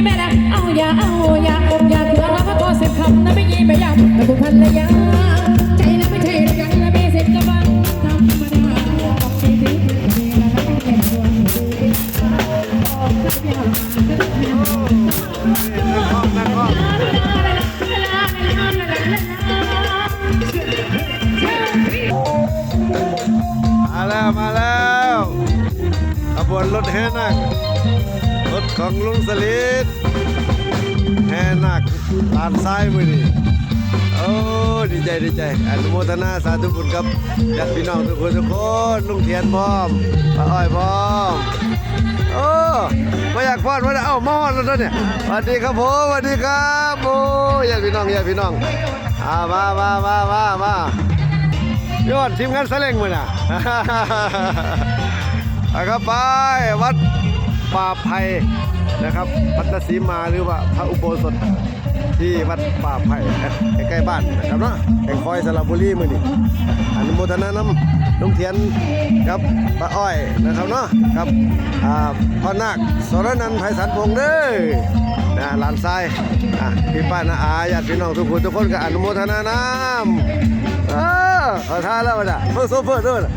มีแม่ละเอาอย่าเอาอย่าอย่าเถื่อนแล้วก็ตัวเสพคำนะไม่ยีไม่ยำแต่คุณพันละยาใจนะไม่ใช่ละกันนะมีสิทธิ์กำลังธรรมดาออกไดีดีแล้วเป็นส่วนดีออกจากยาลามาแล้ว มาแล้วขบวนรถแห่นาครถ ของลุงสลิดแห่นาคลานซ้ายมือนี่โอ้ดีใจดีใจอนุโมทนาสาธุบุญครับญาติพี่น้องทุกคนทุกคนลุงเทียนพร้อมป้าอ้อยพร้อมโอ้ไม่อยากพอดว่าเอ้ามาฮอดแล้วเด้อเนี่ยสวัสดีครับผมสวัสดีครับโอ้ญาติพี่น้องญาติพี่น้องอามามามามามา ยอดทีมงานแสลงมือน่ะไปครับไปวัด ป่าไผ่นะครับพัตสีมาหรือว่าพระอุโบสถที่วัดป่าไผ่ใกล้ๆบ้านนะครับเนาะแข่งคอยสระบุรีมือนี่อนุโมทนาน้ำลุงเทียนครับป้าอ้อยนะครับเนาะครับอ่าพ่อนาคสรนันไพศาลพงษ์เด้อนะหลานทรายอะพี่ป้านาอาญาติพี่น้องทุกคนทุกคนก็อนุโมทนาน้ำเออขอท่าแล้วมันะเพิ่งโซเฟอร์ด้วยนะ